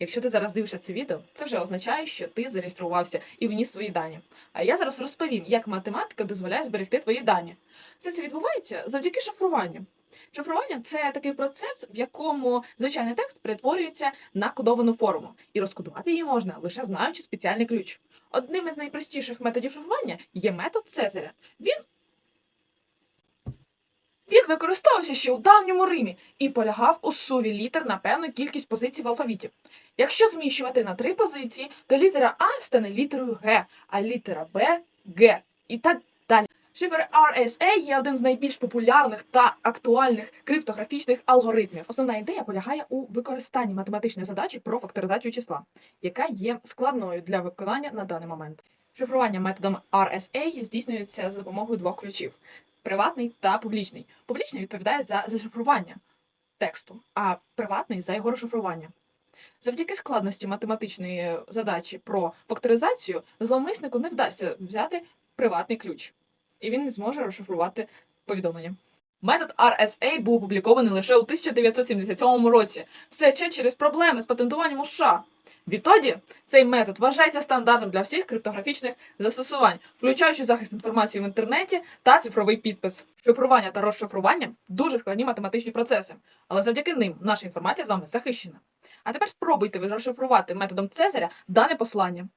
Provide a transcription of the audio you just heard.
Якщо ти зараз дивишся це відео, це вже означає, що ти зареєструвався і вніс свої дані. А я зараз розповім, як математика дозволяє зберегти твої дані. Все це відбувається завдяки шифруванню. Шифрування це такий процес, в якому звичайний текст перетворюється на кодовану форму, і розкодувати її можна лише знаючи спеціальний ключ. Одним із найпростіших методів шифрування є метод Цезаря. Він використовувався ще у давньому Римі і полягав у суві літер на певну кількість позицій в алфавіті. Якщо зміщувати на три позиції, то літера А стане літерою Г, а літера Б Г. І так далі. Шифр RSA є один з найбільш популярних та актуальних криптографічних алгоритмів. Основна ідея полягає у використанні математичної задачі про факторизацію числа, яка є складною для виконання на даний момент. Шифрування методом RSA здійснюється за допомогою двох ключів: приватний та публічний. Публічний відповідає за зашифрування тексту, а приватний за його розшифрування. Завдяки складності математичної задачі про факторизацію зловмиснику не вдасться взяти приватний ключ, і він не зможе розшифрувати повідомлення. Метод RSA був опублікований лише у 1977 році, все ще через проблеми з патентуванням у США. Відтоді цей метод вважається стандартом для всіх криптографічних застосувань, включаючи захист інформації в інтернеті та цифровий підпис. Шифрування та розшифрування дуже складні математичні процеси, але завдяки ним наша інформація з вами захищена. А тепер спробуйте ви розшифрувати методом Цезаря дане послання.